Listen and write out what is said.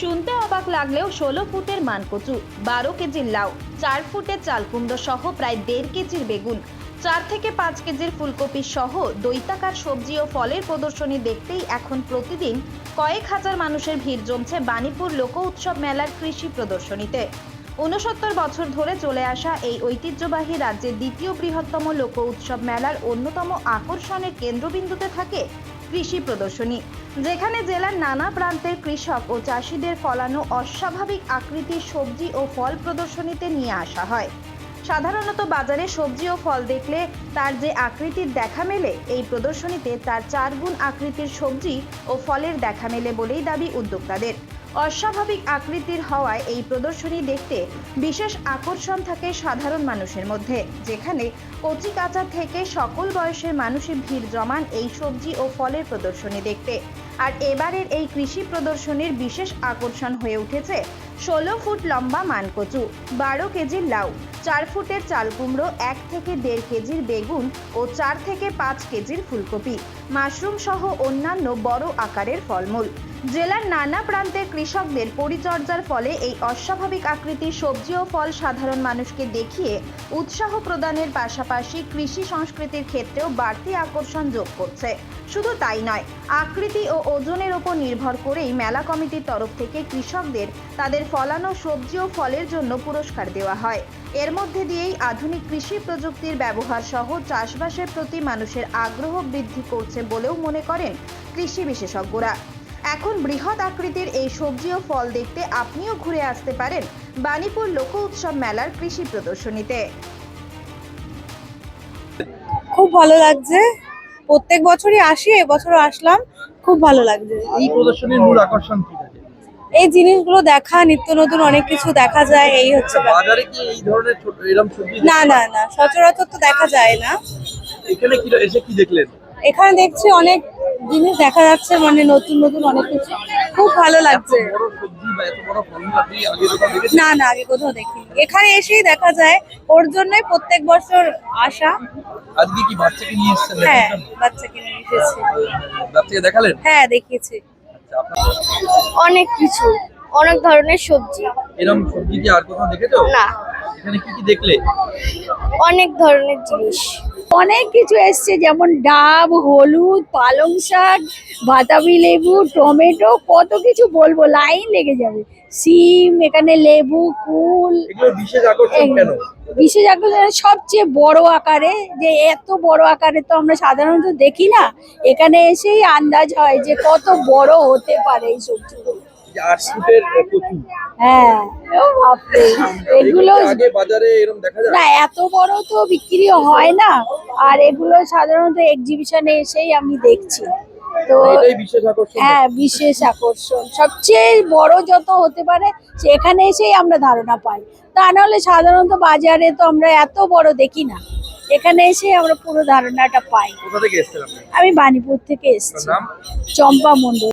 শুনতে অবাক লাগলেও ষোলো ফুটের মানকচু, বারো কেজির লাউ, চার ফুটের চাল কুমড়ো সহ প্রায় দেড় কেজির বেগুন, চার থেকে পাঁচ কেজির ফুলকপি সহ দৈতাকার সবজি ও ফলের প্রদর্শনী দেখতেই এখন প্রতিদিন কয়েক হাজার মানুষের ভিড় জমছে বাণীপুর লোক উৎসব মেলার কৃষি প্রদর্শনীতে। ঊনসত্তর বছর ধরে চলে আসা এই ঐতিহ্যবাহী রাজ্যের দ্বিতীয় বৃহত্তম লোক উৎসব মেলার অন্যতম আকর্ষণের কেন্দ্রবিন্দুতে থাকে কৃষি প্রদর্শনী, যেখানে জেলার নানা প্রান্তের কৃষক ও চাষিদের ফলানো অস্বাভাবিক আকৃতির সবজি ও ফল প্রদর্শনীতে নিয়ে আসা হয়। সাধারণত বাজারে সবজি ও ফল দেখলে তার যে আকৃতির দেখা মেলে, এই প্রদর্শনীতে তার চার গুণ আকৃতির সবজি ও ফলের দেখা মেলে বলেই দাবি উদ্যোক্তাদের। অস্বাভাবিক আকৃতির হওয়ায় এই প্রদর্শনী দেখতে বিশেষ আকর্ষণ থাকে সাধারণ মানুষের মধ্যে, যেখানে কচি কাঁচা থেকে সকল বয়সের মানুষই ভিড় জমান এই সবজি ও ফলের প্রদর্শনী দেখতে। আর এবারের এই কৃষি প্রদর্শনীর বিশেষ আকর্ষণ হয়ে উঠেছে ষোলো ফুট লম্বা মানকচু, বারো কেজির লাউ, চার ফুটের চাল কুমড়ো, এক থেকে দেড় কেজির বেগুন ও চার থেকে পাঁচ কেজির ফুলকপি, মাশরুম সহ অন্যান্য বড় আকারের ফলমূল। জেলার নানা প্রান্তের কৃষকদের পরিচর্যার ফলে এই অস্বাভাবিক আকৃতির সবজি ও ফল সাধারণ মানুষকে দেখিয়ে উৎসাহ প্রদানের পাশাপাশি কৃষি সংস্কৃতির ক্ষেত্রেও বাড়তি আকর্ষণ যোগ করছে। শুধু তাই নয়, আকৃতি ও ওজনের ওপর নির্ভর করেই মেলা কমিটির তরফ থেকে কৃষকদের তাদের ফলানো সবজি ও ফলের জন্য পুরস্কার দেওয়া হয়। এর মধ্যে দিয়েই আধুনিক কৃষি প্রযুক্তির ব্যবহার সহ চাষবাসের প্রতি মানুষের আগ্রহ বৃদ্ধি করছে বলেও মনে করেন কৃষি বিশেষজ্ঞরা। এখন বৃহৎ আকৃতির এই সবজি ও ফল দেখতে আপনিও ঘুরে আসতে পারেন বাণীপুর লোক উৎসব মেলার কৃষি প্রদর্শনীতে। খুব ভালো লাগছে। প্রত্যেক বছরই আসি এবছরও আসলাম। খুব ভালো লাগছে। এই প্রদর্শনীর মূল আকর্ষণ কি এই জিনিসগুলো দেখা নিত্য নতুন অনেক কিছু দেখা যায় এই হচ্ছে বাজারে কি এই ধরনের ছোট এরকম সবজি না না না সচরাচর তো দেখা যায় না। এখানে কি এসে কি দেখলেন? এখানে দেখছি অনেক জিনিস দেখা যাচ্ছে মানে নতুন নতুন অনেক কিছু। খুব ভালো লাগছে। না না আগে কোথাও দেখি এখানে এসেই দেখা যায় ওর জন্যই প্রত্যেক বছর আসা। আজকে কি বাচ্চাকে নিয়ে এসেছেন হ্যাঁ? বাচ্চাকে নিয়ে এসেছি। বাচ্চাকে দেখালেন? হ্যাঁ দেখিয়েছি। আচ্ছা অনেক কিছু অনেক ধরনের সবজি। এরকম সবজি কি আর কোথাও দেখেছ? না। এখানে কি কি দেখলে? অনেক ধরনের জিনিস। অনেক কিছু এসছে যেমন ডাব হলুদ পালং শাক বাতাবি লেবু টমেটো কত কিছু বলব লাইন লেগে যাবে। সিম এখানে লেবু কুল। বিশেষ বিশেষ আকর্ষণ সবচেয়ে বড় আকারে যে এত বড় আকারে তো আমরা সাধারণত দেখি না এখানে এসেই আন্দাজ হয় যে কত বড় হতে পারে এই সবজিগুলো। আট হ্যাঁ এগুলো আগে বাজারে এরকম দেখা যায়? না এত বড় তো বিক্রি হয় না। আর এগুলো সাধারণত এক্সিবিশনে এসেই আমি দেখছি। তো আকর্ষণ? হ্যাঁ বিশেষ আকর্ষণ। সবচেয়ে বড় যত হতে পারে সেখানে এসেই আমরা ধারণা পাই। তা নাহলে সাধারণত বাজারে তো আমরা এত বড় দেখি না। এখানে এসে আমরা পুরো ধারণাটা পাই। আমি বাণীপুর থেকে এসেছি। চম্পা মণ্ডল।